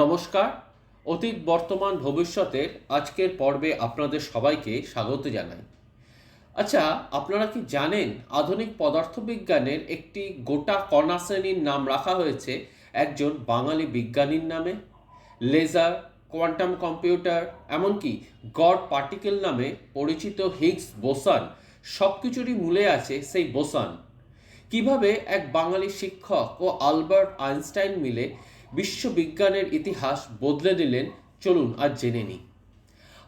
নমস্কার। অতীত বর্তমান ভবিষ্যতের আজকের পর্বে আপনাদের সবাইকে স্বাগত জানাই। আচ্ছা আপনারা কি জানেন আধুনিক পদার্থবিজ্ঞানের একটি গোটা কণা শ্রেণির নাম রাখা হয়েছে একজন বাঙালি বিজ্ঞানীর নামে? লেজার, কোয়ান্টাম কম্পিউটার, এমনকি গড পার্টিকেল নামে পরিচিত হিগস বোসান সব কিছুরই মূলে আছে সেই বোসান। কীভাবে এক বাঙালি শিক্ষক ও আলবার্ট আইনস্টাইন মিলে বিশ্ববিজ্ঞানের ইতিহাস বদলে দিলেন, চলুন আজ জেনে নিই।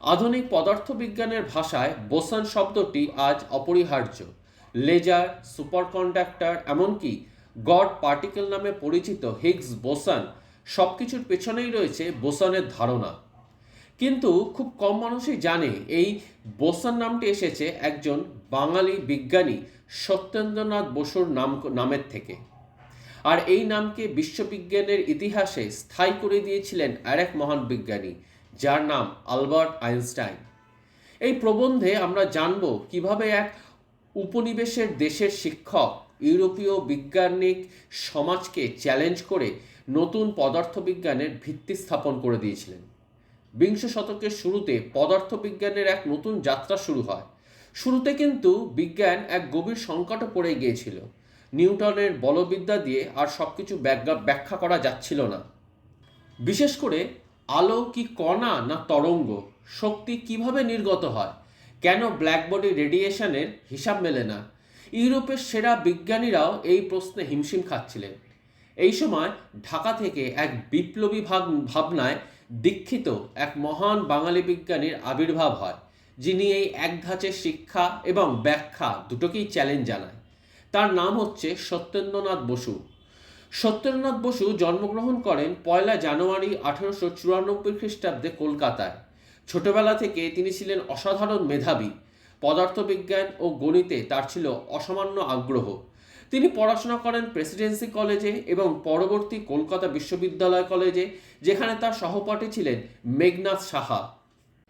আধুনিক পদার্থবিজ্ঞানের ভাষায় বোসান শব্দটি আজ অপরিহার্য। লেজার, সুপারকন্ডাক্টর, এমনকি গড পার্টিকেল নামে পরিচিত হিগস বোসান সব কিছুর পেছনেই রয়েছে বোসানের ধারণা। কিন্তু খুব কম মানুষই জানে এই বোসান নামটি এসেছে একজন বাঙালি বিজ্ঞানী সত্যেন্দ্রনাথ বসুর নাম নামের থেকে। আর এই নামকে বিশ্ববিজ্ঞানের ইতিহাসে স্থায়ী করে দিয়েছিলেন আর এক মহান বিজ্ঞানী, যার নাম আলবার্ট আইনস্টাইন। এই প্রবন্ধে আমরা জানব কীভাবে এক উপনিবেশের দেশের শিক্ষক ইউরোপীয় বিজ্ঞানিক সমাজকে চ্যালেঞ্জ করে নতুন পদার্থবিজ্ঞানের ভিত্তি স্থাপন করে দিয়েছিলেন। বিংশ শতকের শুরুতে পদার্থবিজ্ঞানের এক নতুন যাত্রা শুরু হয়। শুরুতে কিন্তু বিজ্ঞান এক গভীর সংকটে পড়ে গিয়েছিল। নিউটনের বলবিদ্যা দিয়ে আর সব কিছু ব্যাখ্যা করা যাচ্ছিল না। বিশেষ করে আলো কি কণা না তরঙ্গ, শক্তি কীভাবে নির্গত হয়? কেন ব্ল্যাকবডি রেডিয়েশনের হিসাব মেলে না? ইউরোপের সেরা বিজ্ঞানীরাও এই প্রশ্নে হিমশিম খাচ্ছিলেন। এই সময় ঢাকা থেকে এক বিপ্লবী ভাব, ভাবনায় দীক্ষিত এক মহান বাঙালি বিজ্ঞানীর আবির্ভাব হয়, যিনি এই এক ধাঁচের শিক্ষা এবং ব্যাখ্যা দুটোকেই চ্যালেঞ্জ জানায়। তার নাম হচ্ছে সত্যেন্দ্রনাথ বসু। সত্যেন্দ্রনাথ বসু জন্মগ্রহণ করেন পয়লা জানুয়ারি আঠেরোশো চুরানব্বই খ্রিস্টাব্দে কলকাতায়। ছোটবেলা থেকে তিনি ছিলেন অসাধারণ মেধাবী, পদার্থবিজ্ঞান ও গণিতে তার ছিল অসামান্য আগ্রহ। তিনি পড়াশোনা করেন প্রেসিডেন্সি কলেজে এবং পরবর্তী কলকাতা বিশ্ববিদ্যালয় কলেজে, যেখানে তার সহপাঠী ছিলেন মেঘনাথ সাহা।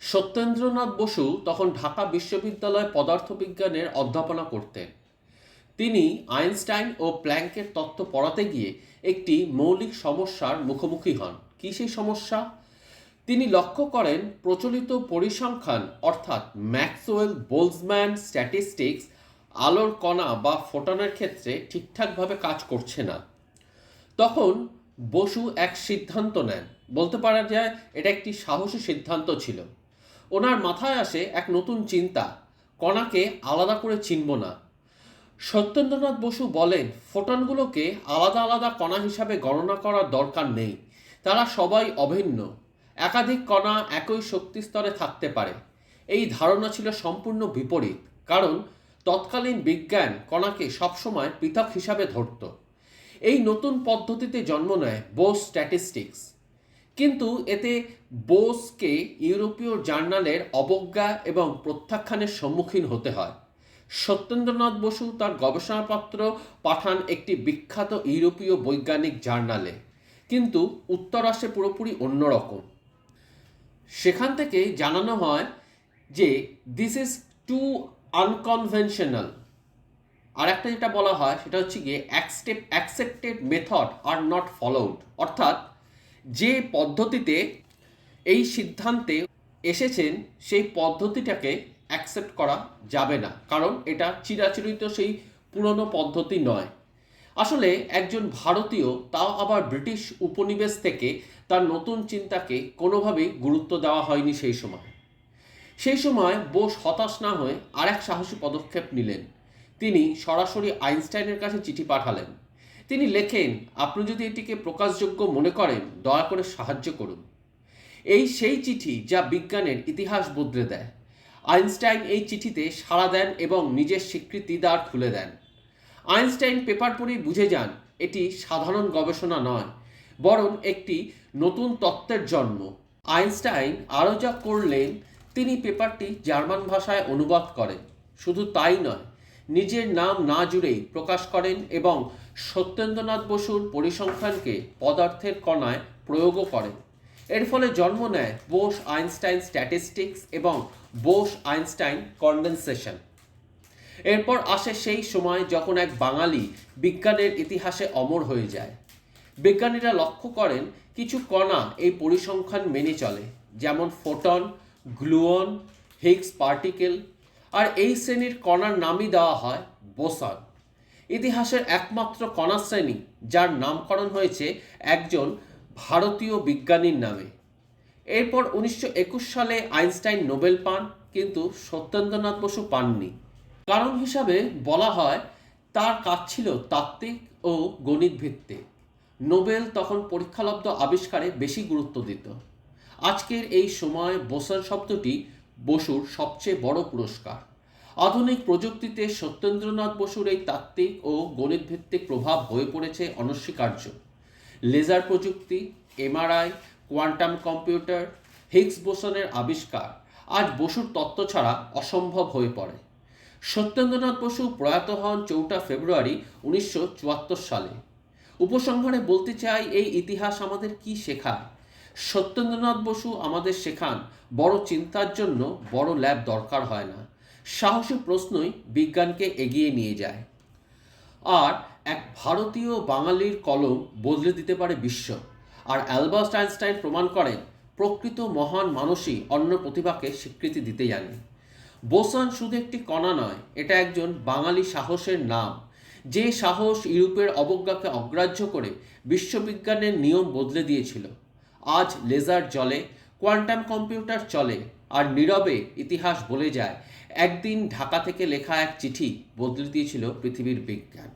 সত্যেন্দ্রনাথ বসু তখন ঢাকা বিশ্ববিদ্যালয় পদার্থবিজ্ঞানের অধ্যাপনা করতেন। তিনি আইনস্টাইন ও প্ল্যাঙ্কের তত্ত্ব পড়াতে গিয়ে একটি মৌলিক সমস্যার মুখোমুখি হন। কী সেই সমস্যা? তিনি লক্ষ্য করেন প্রচলিত পরিসংখ্যান, অর্থাৎ ম্যাক্সওয়েল বোলসম্যান স্ট্যাটিস্টিক্স, আলোর কণা বা ফোটনের ক্ষেত্রে ঠিকঠাকভাবে কাজ করছে না। তখন বসু এক সিদ্ধান্ত নেন। বলতে পারা যায়, এটা একটি সাহসী সিদ্ধান্ত ছিল। ওনার মাথায় আসে এক নতুন চিন্তা। কণাকে আলাদা করে চিনব না। সত্যেন্দ্রনাথ বসু বলেন, ফোটনগুলোকে আলাদা আলাদা কণা হিসাবে গণনা করার দরকার নেই। তারা সবাই অভিন্ন। একাধিক কণা একই শক্তি স্তরে থাকতে পারে। এই ধারণা ছিল সম্পূর্ণ বিপরীত, কারণ তৎকালীন বিজ্ঞান কণাকে সবসময় পৃথক হিসাবে ধরত। এই নতুন পদ্ধতিতে জন্ম নেয় বোস স্ট্যাটিস্টিক্স। কিন্তু এতে বোসকে ইউরোপীয় জার্নালের অবজ্ঞা এবং প্রত্যাখ্যানের সম্মুখীন হতে হয়। সত্যেন্দ্রনাথ বসু তার গবেষণাপত্র পাঠান একটি বিখ্যাত ইউরোপীয় বৈজ্ঞানিক জার্নালে। কিন্তু উত্তর আসে পুরোপুরি অন্যরকম। সেখান থেকে জানানো হয় যে দিস ইজ টু আনকনভেনশনাল আর একটা যেটা বলা হয়, সেটা হচ্ছে গিয়ে অ্যাকস্টেপ accepted method R not followed অর্থাৎ, যে পদ্ধতিতে এই সিদ্ধান্তে এসেছেন, সেই পদ্ধতিটাকে অ্যাকসেপ্ট করা যাবে না। কারণ এটা চিরাচরিত সেই পুরনো পদ্ধতি নয়। আসলে একজন ভারতীয়, তাও আবার ব্রিটিশ উপনিবেশ থেকে তার নতুন চিন্তাকে কোনোভাবেই গুরুত্ব দেওয়া হয়নি সেই সময়। সেই সময় বোস হতাশ না হয়ে আর এক সাহসী পদক্ষেপ নিলেন। তিনি সরাসরি আইনস্টাইনের কাছে চিঠি পাঠালেন। তিনি লেখেন, আপনি যদি এটিকে প্রকাশযোগ্য মনে করেন, দয়া করে সাহায্য করুন। এই সেই চিঠি যা বিজ্ঞানের ইতিহাস বদলে দেয়। আইনস্টাইন এই চিঠিতে সাড়া দেন এবং নিজের স্বীকৃতি দ্বার খুলে দেন। আইনস্টাইন পেপার পড়েই বুঝে যান, এটি সাধারণ গবেষণা নয়, বরং একটি নতুন তত্ত্বের জন্ম। আইনস্টাইন আরও যা করলেন, তিনি পেপারটি জার্মান ভাষায় অনুবাদ করেন। শুধু তাই নয়, নিজের নাম না জুড়েই প্রকাশ করেন এবং সত্যেন্দ্রনাথ বসুর পরিসংখ্যানকে পদার্থের কণায় প্রয়োগও করেন। এর ফলে জন্ম নেয় বোস আইনস্টাইন স্ট্যাটিস্টিক্স এবং বোস আইনস্টাইন কন্ডেনসেশন। এরপর আসে সেই সময় যখন এক বাঙালি বিজ্ঞানের ইতিহাসে অমর হয়ে যায়। বিজ্ঞানীরা লক্ষ্য করেন কিছু কণা এই পরিসংখ্যান মেনে চলে, যেমন ফোটন, গ্লুয়ন, হিগস পার্টিকেল, আর এই শ্রেণির কণার নামই দেওয়া হয় বোসন। ইতিহাসের একমাত্র কণা শ্রেণি যার নামকরণ হয়েছে একজন ভারতীয় বিজ্ঞানীর নামে। এরপর উনিশশো একুশ সালে আইনস্টাইন নোবেল পান, কিন্তু সত্যেন্দ্রনাথ বসু পাননি। কারণ হিসাবে বলা হয়, তার কাজ ছিল তাত্ত্বিক ও গণিত ভিত্তিক নোবেল তখন পরীক্ষালব্ধ আবিষ্কারে বেশি গুরুত্ব দিত। আজকের এই সময় বোসান শব্দটি বসুর সবচেয়ে বড় পুরস্কার। আধুনিক প্রযুক্তিতে সত্যেন্দ্রনাথ বসুর এই তাত্ত্বিক ও গণিত ভিত্তিক প্রভাব হয়ে পড়েছে অনস্বীকার্য। লেজার প্রযুক্তি, এমআরআই, কোয়ান্টাম কম্পিউটার, হিগস বোসনের আবিষ্কার আজ বসুর তত্ত্ব ছাড়া অসম্ভব হয়ে পড়ে। সত্যেন্দ্রনাথ বসু প্রয়াত হন চৌঠা ফেব্রুয়ারি উনিশশো চুয়াত্তর সালে। উপসংহারে বলতে চাই, এই ইতিহাস আমাদের কি শেখায়? সত্যেন্দ্রনাথ বসু আমাদের শেখান, বড় চিন্তার জন্য বড় ল্যাব দরকার হয় না। সাহসী প্রশ্নই বিজ্ঞানকে এগিয়ে নিয়ে যায়। আর এক ভারতীয় বাঙালির কলম বদলে দিতে পারে বিশ্ব। আর অ্যালবার্ট আইনস্টাইন প্রমাণ করেন, প্রকৃত মহান মানুষই অন্য প্রতিভাকে স্বীকৃতি দিতে জানে। বোসান শুধু একটি কণা নয়, এটা একজন বাঙালি সাহসের নাম। যে সাহস ইউরোপের অবজ্ঞাকে অগ্রাহ্য করে বিশ্ববিজ্ঞানের নিয়ম বদলে দিয়েছিল। আজ লেজার জলে কোয়ান্টাম কম্পিউটার চলে, আর নীরবে ইতিহাস বলে যায়, একদিন ঢাকা থেকে লেখা এক চিঠি বদলে দিয়েছিল পৃথিবীর বিজ্ঞান।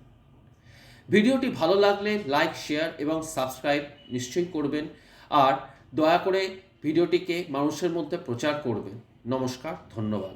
ভিডিওটি ভালো লাগলে লাইক, শেয়ার এবং সাবস্ক্রাইব নিশ্চয়ই করবেন। আর দয়া করে ভিডিওটিকে মানুষের মধ্যে প্রচার করবেন। নমস্কার, ধন্যবাদ।